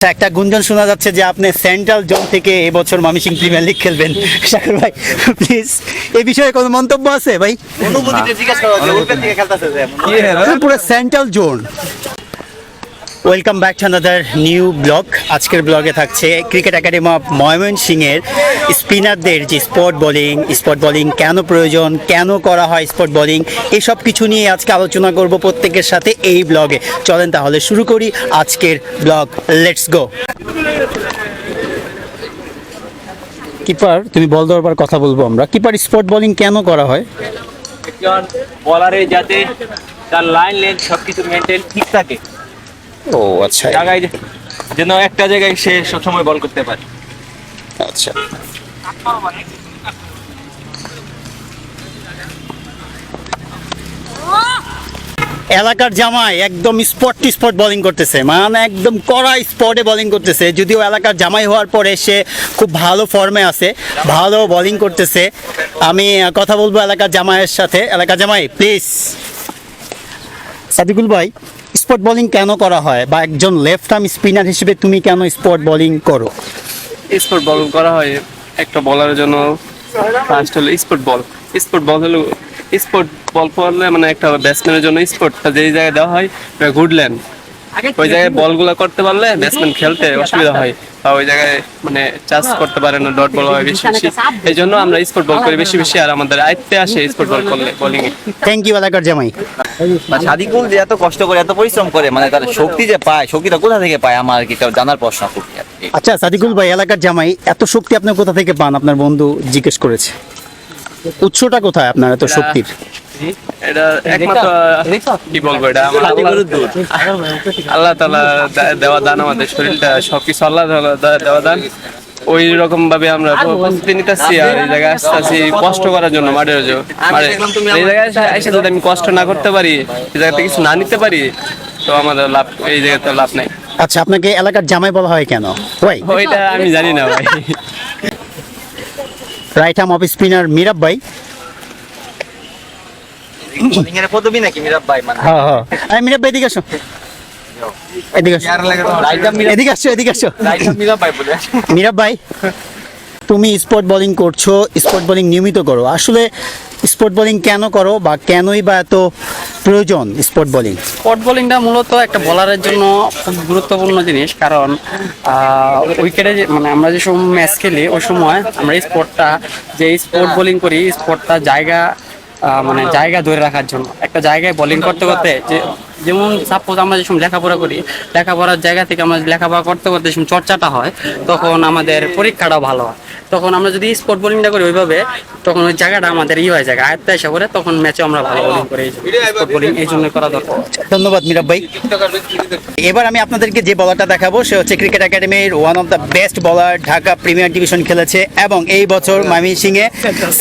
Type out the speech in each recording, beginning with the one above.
আচ্ছা, একটা গুঞ্জন শোনা যাচ্ছে যে আপনি সেন্ট্রাল জোন থেকে এবছর মামিসিং প্রিমিয়ার লিগ খেলবেন। শাকর ভাই প্লিজ এই বিষয়ে কোনো মন্তব্য আছে ভাই? অনুভূতিটা জিজ্ঞাসা করা হচ্ছে উল্পের থেকে খেলতেছে যে। পুরো central zone. Welcome back to another new blog আজকের ব্লগে থাকছে ক্রিকেট একাডেমি অফ ময়মনসিংহের স্পিনারদের যে স্পট বোলিং স্পট বোলিং কেন প্রয়োজন, কেন করা হয় স্পট বোলিং এসব কিছু নিয়ে আজকে আলোচনা করব প্রত্যেকের সাথে এই ব্লগে চলেন তাহলে শুরু করি আজকের ব্লগ লেটস গো কিপার তুমি বল দেওয়ার কথা বলব আমরা। কিপার স্পট বোলিং কেন করা হয়? একজন বলারে যাতে তার লাইন লেন্থ সবকিছু মেনটেন ঠিক থাকে। ও আচ্ছা। জায়গায় যেন একটা জায়গায় সে সবসময় বল করতে পারে। আচ্ছা। এলাকার জামাই একদম স্পট টু স্পট বোলিং করতেছে। মানে একদম কড়া স্পটে বোলিং করতেছে। যদিও এলাকার জামাই হওয়ার পরে সে খুব ভালো ফর্মে আছে ভালো বোলিং করতেছে। আমি কথা বলব এলাকার জামাইয়ের সাথে। এলাকার জামাই প্লিজ সাদিকুল ভাই স্পট বোলিং কেন করা হয়? বা একজন লেফট আর্ম স্পিনার হিসেবে তুমি কেন স্পট বোলিং করো? স্পট বল করা হয় একটা বলারের জন্য ফার্স্ট হলো স্পট বল স্পট বল হলো স্পট বল পড়লে মানে একটা ব্যাটসম্যানের জন্য স্পটটা যেই জায়গায় দেওয়া হয় ঘুরলেন ওই জায়গায় বলগুলো করতে পারলে ব্যাটসম্যান খেলতে অসুবিধা হয়। বা ওই জায়গায় মানে চাষ করতে পারে না ডট বল হয় বেশি বেশি। এই জন্য আমরা স্পোর্ট বল করি বেশি বেশি আর আমাদের আয়ত্তে আসে স্পোর্ট বল করলে বোলিং এ। থ্যাংক ইউ এলাকার জামাই মানে সাদিকুল যে এত কষ্ট করে এত পরিশ্রম করে মানে তার শক্তি যে পায় শক্তিটা কোথা থেকে পায় আমার আর কি তার জানার প্রশ্ন খুবই আর কি। আচ্ছা সাদিকুল ভাই এলাকার জামাই এত শক্তি আপনি কোথা থেকে পান? আপনার বন্ধু জিজ্ঞেস করেছে। উৎসটা কোথায় আপনার এত শক্তির? এটা একমাত্র কি বলব এটা? আল্লাহ- গরুর দুধ। আল্লাহ তালা দেওয়া দান আমাদের শরীরটা সবকিছু আল্লাহ দেওয়া দান। ওই রকম ভাবে আমরা প্রস্তুতি নিতেছি আর এই জায়গায় আসতেছি কষ্ট করার জন্য মাঠের এই জায়গায় এসে- এসে যদি আমি কষ্ট না করতে পারি এই জায়গাতে কিছু না নিতে পারি তো আমাদের লাভ এই জায়গাতে লাভ নাই। আচ্ছা আপনাকে এলাকার জামাই বলা হয় কেন? ভাই ওইটা আমি জানি না ভাই। Right arm off spinner Mirab ভাই। বোলিং পদবি নাকি মিরাব ভাই মানে? হ্যাঁ হ্যাঁ। আরে মিরাব ভাই এদিকে আসো। এদিকে আসো। এদিকে আসো এদিকে আসো। মিরাব ভাই বলে। মিরাব ভাই তুমি স্পট বোলিং করছ স্পট বোলিং নিয়মিত করো। আসলে স্পট বোলিং কেন করো বা কেনই বা এত প্রয়োজন স্পট বোলিং স্পট বোলিংটা মূলত একটা বলারের জন্য খুব গুরুত্বপূর্ণ জিনিস। কারণ উইকেটে মানে আমরা যে সময় ম্যাচ খেলি ওই সময় আমরা স্পটটা যে স্পট বোলিং করি স্পটটা জায়গা মানে জায়গা ধরে রাখার জন্য। একটা জায়গায় বোলিং করতে করতে যে যেমন সাপোজ আমরা যে সময় লেখাপড়া করি, লেখাপড়ার জায়গা থেকে আমরা লেখাপড়া করতে করতে যে সময় চর্চাটা হয়, তখন আমাদের পরীক্ষাটাও ভালো হয়। তখন আমরা যদি স্পট বোলিংটা করি ওইভাবে, তখন ওই জায়গাটা আমাদের ই হয়ে যায়, আয়ত্তে এসে করে তখন ম্যাচে আমরা ভালো বোলিং করি স্পট বোলিং এই জন্য করা দরকার। ধন্যবাদ মিরাব ভাই। এবার আমি আপনাদেরকে যে বলারটা দেখাবো, সে হচ্ছে ক্রিকেট একাডেমির ওয়ান অফ দ্য বেস্ট বলার ঢাকা প্রিমিয়ার ডিভিশন খেলেছে এবং এই বছর ময়মনসিংহে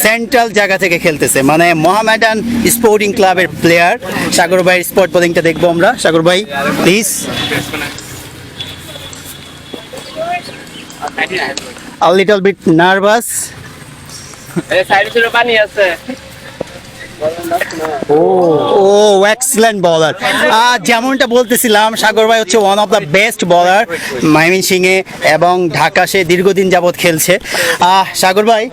সেন্ট্রাল জায়গা থেকে খেলতেছে। মানে মোহামেডান স্পোর্টিং ক্লাবের প্লেয়ার সাগর ভাইয়ের স্পোর্ট বোলিংটা দেখব আমরা। সাগর ভাই প্লিজ nervous. পানি আছে। ও এক্সিলেন্ট বলার যেমনটা বলতেছিলাম সাগর ভাই হচ্ছে ওয়ান অফ দ্য বেস্ট বলার মাইমিন সিংয়ে এবং ঢাকা সে দীর্ঘদিন যাবৎ খেলছে। আহ, সাগর ভাই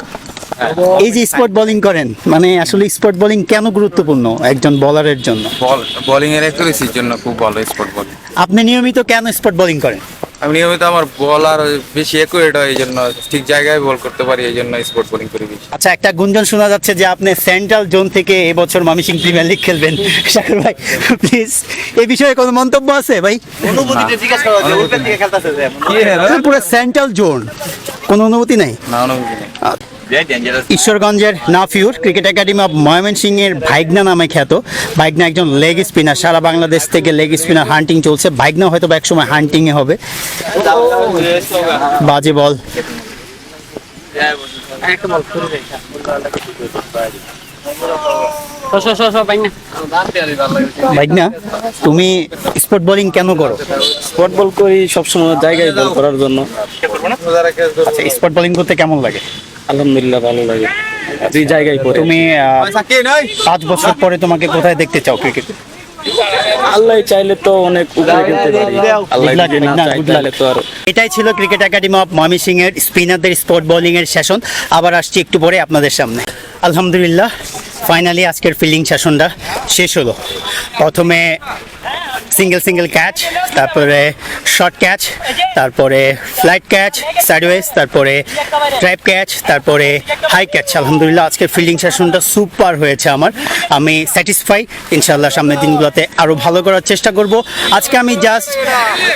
এই যে স্পট বোলিং করেন মানে আসলে স্পট বোলিং কেন গুরুত্বপূর্ণ একজন বলারের জন্য? বল বোলিং এর অ্যাকুরেসির জন্য খুব ভালো স্পট বল আপনি নিয়মিত কেন স্পট বোলিং করেন? আমি নিয়মিত আমার বল আর বেশি অ্যাকুরেট হয় এই জন্য ঠিক জায়গায় বল করতে পারি এই জন্য স্পট বোলিং করি বেশি। আচ্ছা একটা গুঞ্জন শোনা যাচ্ছে যে আপনি সেন্ট্রাল জোন থেকে এবছর মামিসিং প্রিমিয়ার লিগ খেলবেন। সাগর ভাই প্লিজ এই বিষয়ে কোনো মন্তব্য আছে ভাই? অনুভূতিটা জিজ্ঞেস করা হচ্ছে উল্পের দিকে খেলতেছে যে পুরো সেন্ট্রাল জোন কোনো অনুমতি নাই? না অনুভূতি নেই। ডেঞ্জারাস ঈশ্বরগঞ্জের নাফিউর ক্রিকেট একাডেমি অফ ময়মনসিংহের ভাইগনা নামে খ্যাত। ভাইগনা একজন লেগ স্পিনার সারা বাংলাদেশ থেকে লেগ স্পিনার হান্টিং চলছে। ভাইগনা হয়তো বা একসময় হান্টিংয়ে হবে। বাজে বল। ভাইগনা তুমি স্পট বোলিং কেন করো? স্পট বল করি সবসময় জায়গায় বল করার জন্য। আচ্ছা স্পট বোলিং করতে কেমন লাগে? আলহামদুলিল্লাহ ভালো লাগে। দুই জায়গায় করে তুমি আহ, পাঁচ বছর পরে তোমাকে কোথায় দেখতে চাও ক্রিকেট আল্লাহ চাইলে তো অনেক এটাই ছিল ক্রিকেট একাডেমি অফ ময়মনসিং এর স্পিনারদের স্পট বোলিং এর সেশন আবার আসছি একটু পরে আপনাদের সামনে। আলহামদুলিল্লাহ ফাইনালি আজকের ফিল্ডিং সেশনটা শেষ হলো। প্রথমে সিঙ্গেল সিঙ্গেল ক্যাচ তারপরে শর্ট ক্যাচ তারপরে ফ্লাইট ক্যাচ সাইডওয়েজ তারপরে ট্র্যাপ ক্যাচ তারপরে হাই ক্যাচ আলহামদুলিল্লাহ, আজকের ফিল্ডিং সেশনটা সুপার হয়েছে আমার। আমি স্যাটিসফাই ইনশাল্লাহ সামনের দিনগুলোতে আরও ভালো করার চেষ্টা করব। আজকে আমি জাস্ট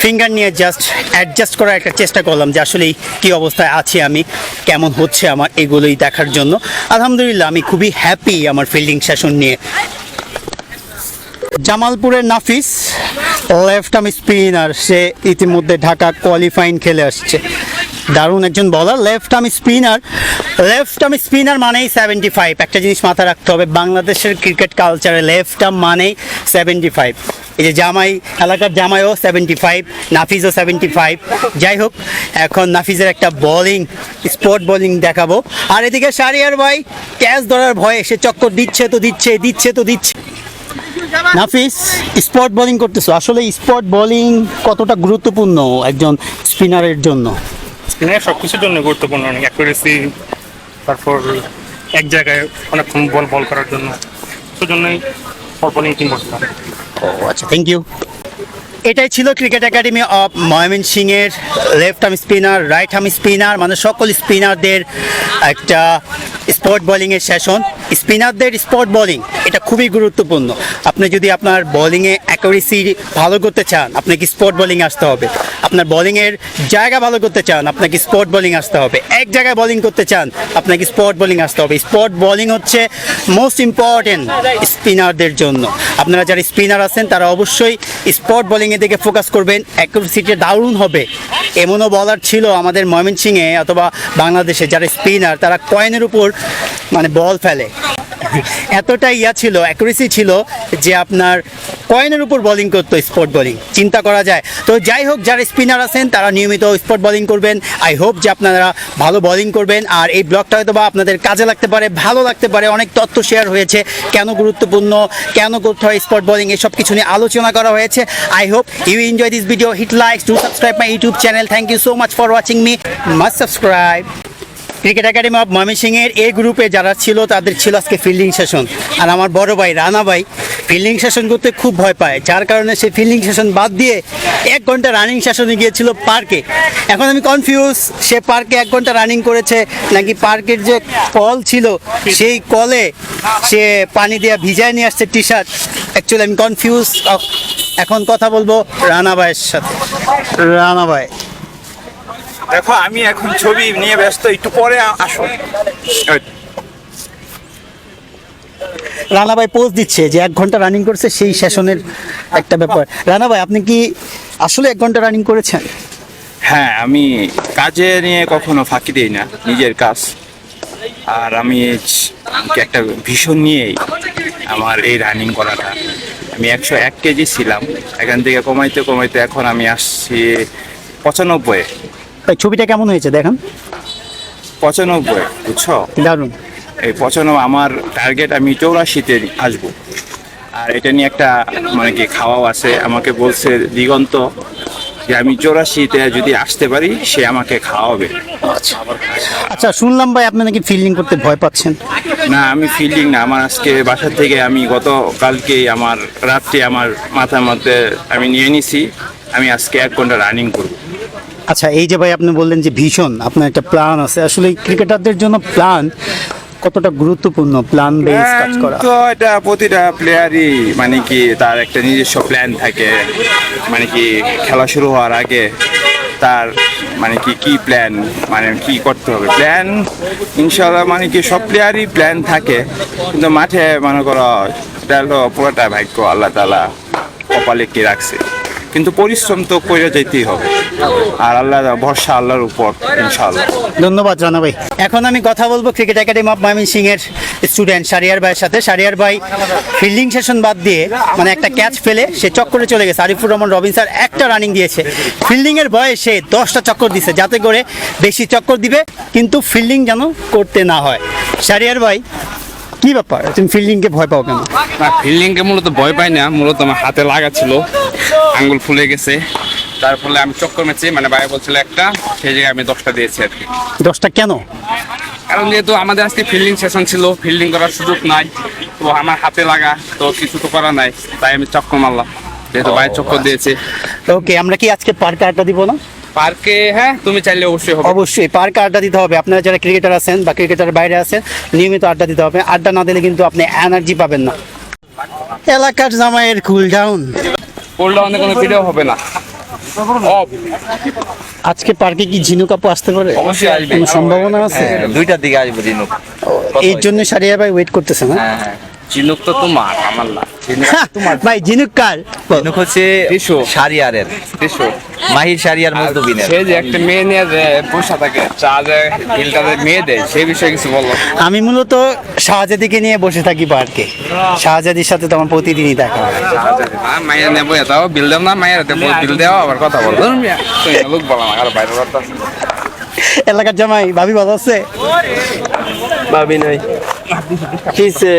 ফিঙ্গার নিয়ে জাস্ট অ্যাডজাস্ট করার একটা চেষ্টা করলাম যে আসলে কী অবস্থায় আছি আমি, কেমন হচ্ছে আমার এগুলোই দেখার জন্য। আলহামদুলিল্লাহ, আমি খুবই হ্যাপি আমার ফিল্ডিং সেশন নিয়ে। জামালপুরের নাফিস লেফট আর্ম স্পিনার সে ইতিমধ্যে ঢাকা কোয়ালিফাইং খেলে আসছে। দারুণ একজন বলার left arm spinner left arm spinner মানেই সেভেন্টি ফাইভ একটা জিনিস মাথায় রাখতে হবে, বাংলাদেশের ক্রিকেট কালচারে লেফট আর্ম মানেই সেভেন্টি ফাইভ এই যে জামাই, এলাকার জামাইও সেভেন্টি ফাইভ নাফিজও সেভেন্টি ফাইভ যাই হোক, এখন নাফিজের একটা বোলিং স্পট বোলিং দেখাবো। আর এদিকে সারিয়ার ভাই, ক্যাচ ধরার ভয়ে সে চক্কর দিচ্ছে তো দিচ্ছে দিচ্ছে তো দিচ্ছে। নাফিস স্পট বোলিং করতেছো। আসলে স্পট বোলিং কতটা গুরুত্বপূর্ণ একজন স্পিনারের জন্য? স্পিনার সব কিছুর জন্য গুরুত্বপূর্ণ। অনেক অ্যাকুরেসি তারপর এক জায়গায় অনেকক্ষণ বল বল করার জন্য। সেজন্যই নিয়ে তিন বছর ও আচ্ছা থ্যাংক ইউ এটাই ছিল cricket academy of Mymensingh এর left arm spinner right arm spinner মানে সকল স্পিনারদের একটা স্পট বোলিংয়ের সেশন স্পিনারদের স্পট বোলিং এটা খুবই গুরুত্বপূর্ণ। আপনি যদি আপনার বোলিংয়ে অ্যাকুরেসি ভালো করতে চান, আপনাকে স্পট বোলিং আসতে হবে। আপনার বোলিংয়ের জায়গা ভালো করতে চান, আপনাকে স্পট বোলিং আসতে হবে। এক জায়গায় বোলিং করতে চান, আপনাকে স্পট বোলিং আসতে হবে। স্পট বোলিং হচ্ছে মোস্ট ইম্পর্টেন্ট স্পিনারদের জন্য। আপনারা যারা স্পিনার আছেন, তারা অবশ্যই স্পট বোলিংয়ের দিকে ফোকাস করবেন। অ্যাকুরেসিটা দারুণ হবে। এমনও বলার ছিল আমাদের ময়মনসিংহে অথবা বাংলাদেশে যারা স্পিনার তারা কয়েনের উপর মানে বল ফেলে। এতটা ইয়া ছিল অ্যাকুরেসি ছিল যে আপনার কয়েনের উপর বলিং করতো স্পট বলিং চিন্তা করা যায়। তো যাই হোক, যারা স্পিনার আছেন, তারা নিয়মিত স্পট বোলিং করবেন। আই হোপ যে আপনারা ভালো বোলিং করবেন। আর এই ব্লগটা হয়তো বা আপনাদের কাজে লাগতে পারে, ভালো লাগতে পারে। অনেক তথ্য শেয়ার হয়েছে, কেন গুরুত্বপূর্ণ, কেন করতে হয় স্পট বোলিং এসব কিছু নিয়ে আলোচনা করা হয়েছে। I hope you enjoy this video hit likes to subscribe my YouTube channel thank you so much for watching me must subscribe cricket academy of ময়মনসিংহের এ গ্রুপে যারা ছিল, তাদের ছিল আজকে ফিল্ডিং সেশন। আর আমার বড় ভাই, রানা ভাই, ফিল্ডিং সেশন করতে খুব ভয় পায়। যার কারণে সে ফিল্ডিং সেশন বাদ দিয়ে এক ঘণ্টা রানিং সেশনে গিয়েছিল পার্কে এখন আমি কনফিউজ সে পার্কে এক ঘণ্টা রানিং করেছে, নাকি পার্কের যে কল ছিল, সেই কলে সে পানি দিয়ে ভিজায় নিয়ে আসছে টি শার্ট অ্যাকচুয়ালি আমি কনফিউজ এখন কথা বলব রানা ভাইয়ের সাথে। রানা ভাই দেখো আমি এখন ছবি নিয়ে ব্যস্ত একটু পরে আসো। রানা ভাই পোস্ট দিচ্ছে যে এক ঘণ্টা রানিং করছে সেই সেশনের একটা ব্যাপার। রানা ভাই আপনি কি আসলে এক ঘণ্টা রানিং করেছেন? হ্যাঁ আমি কাজে নিয়ে কখনো ফাঁকি দিই না নিজের কাজ। আর আমি একটা ভীষণ নিয়েই আমার এই রানিং করাটা। আমি একশো এক কেজি ছিলাম এখান থেকে কমাইতে কমাইতে এখন আমি আসছি পঁচানব্বই ভাই ছবিটা কেমন হয়েছে দেখেন। পঁচানব্বই বুঝছ? দারুণ। এই পঁচানব্বই আমার টার্গেট আমি চৌরাশিতে আসব। আর এটা নিয়ে একটা মানে কি খাওয়াও আছে। আমাকে বলছে দিগন্ত যে আমি চৌরাশিতে যদি আসতে পারি সে আমাকে খাওয়াবে। আচ্ছা। শুনলাম ভাই আপনি নাকি ফিল্ডিং করতে ভয় পাচ্ছেন। না আমি ফিল্ডিং না। আমার আজকে বাসা থেকে আমি গত কালকেই আমার রাত্রে আমার মাথার মধ্যে আমি নিয়ে নিছি। আমি আজকে এক ঘণ্টা রানিং করব। আচ্ছা এই যে ভাই আপনি বললেন যে ভীষণ আপনার একটা প্ল্যান আছে। আসলে ক্রিকেটারদের জন্য প্ল্যান কতটা গুরুত্বপূর্ণ? প্ল্যান বেস কাজ করা? তো এটা প্রতিটা প্লেয়ারই মানে কি তার একটা নিজস্ব প্ল্যান থাকে। মানে কি খেলা শুরু হওয়ার আগে তার মানে কি কি প্ল্যান মানে কি করতে হবে? প্ল্যান ইনশাল্লাহ মানে কি সব প্লেয়ারই প্ল্যান থাকে। কিন্তু মাঠে মনে করো এটা হলো পুরোটা ভাগ্য আল্লাহ তালা কপালে কি রাখছে। কিন্তু পরিশ্রম তো করে যেতেই হবে। আর আল্লাহ ভরসা আল্লাহর উপর ইনশাল্লাহ ধন্যবাদ রানা ভাই এখন আমি কথা বলব cricket academy of Mymensingh এর স্টুডেন্ট সারিয়ার ভাইয়ের সাথে। সারিয়ার ভাই ফিল্ডিং সেশন বাদ দিয়ে মানে একটা ক্যাচ ফেলে, সে চক্করে চলে গেছে। আরিফুর রহমান রবিন স্যার একটা রানিং দিয়েছে। ফিল্ডিং এর বয়ে সে দশটা চক্কর দিছে, যাতে করে বেশি চক্কর দিবে, কিন্তু ফিল্ডিং যেন করতে না হয়। সারিয়ার ভাই কি ব্যাপার? তুমি ফিল্ডিংকে ভয় পাও কেন? না ফিল্ডিংকে মূলত ভয় পাই না মূলত আমার হাতে লাগা ছিল আঙ্গুল ফুলে গেছে। তার ফলে আমি চক্কর মেছি মানে ভাই বলছিল একটা সেই জায়গায় আমি দশটা দিয়েছি আর কি। দশটা কেন? কারণ যেহেতু আমাদের আজকে ফিল্ডিং সেশন ছিল ফিল্ডিং করার সুযোগ নাই তো আমার হাতে লাগা তো কিছু তো করার নাই তাই আমি চক্কর মারলাম যেহেতু ভাই চক্কর দিয়েছে। ওকে আমরা কি আজকে পার্কে আড্ডা দিব না? পার্কে হ্যাঁ তুমি চাইলে অবশ্যই হবে। অবশ্যই পার্কে আড্ডা দিতে হবে। আপনারা যারা ক্রিকেটার আছেন বা ক্রিকেটার বাইরে আছেন নিয়মিত আড্ডা দিতে হবে। আড্ডা না দিলে কিন্তু আপনি এনার্জি পাবেন না। এলাকার জামাইয়ের কুল ডাউন কোল্ড ডাউনে কোনো ভিডিও হবে না। আজকে পার্কে কি ঝিনুক আপু আসতে পারে? অবশ্যই আসবে। কোনো সম্ভাবনা আছে? হ্যাঁ, দুইটার দিকে আসব দিন এই জন্য সারিয়া ভাই ওয়েট করতেছে না? হ্যাঁ হ্যাঁ। চিনুক তো তোমার আমার না। ভাই ঝিনুক কার? ঝিনুক হচ্ছে টিসু। সারিয়ারের দেশো মাহির সারিয়ার মজদুবিনের। সে যে একটা মেয়ে নিয়ে যে বসে থাকে চা যে ঢিলটা মেয়ে দেয় সেই বিষয়ে কিছু বলো। আমি মূলত শাহজাদিকে নিয়ে বসে থাকি পার্কে। শাহজাদির সাথে তো আমার প্রতিদিনই দেখা হয়। মায়ের নেব এটাও বিল দেও না মায়ের দেবো বিল দেওয়া আবার কথা বলো। লোক বলা আর বাইরে কথা এলাকার জামাই ভাবি ভালো আছে? ভাবি নাই। কিসে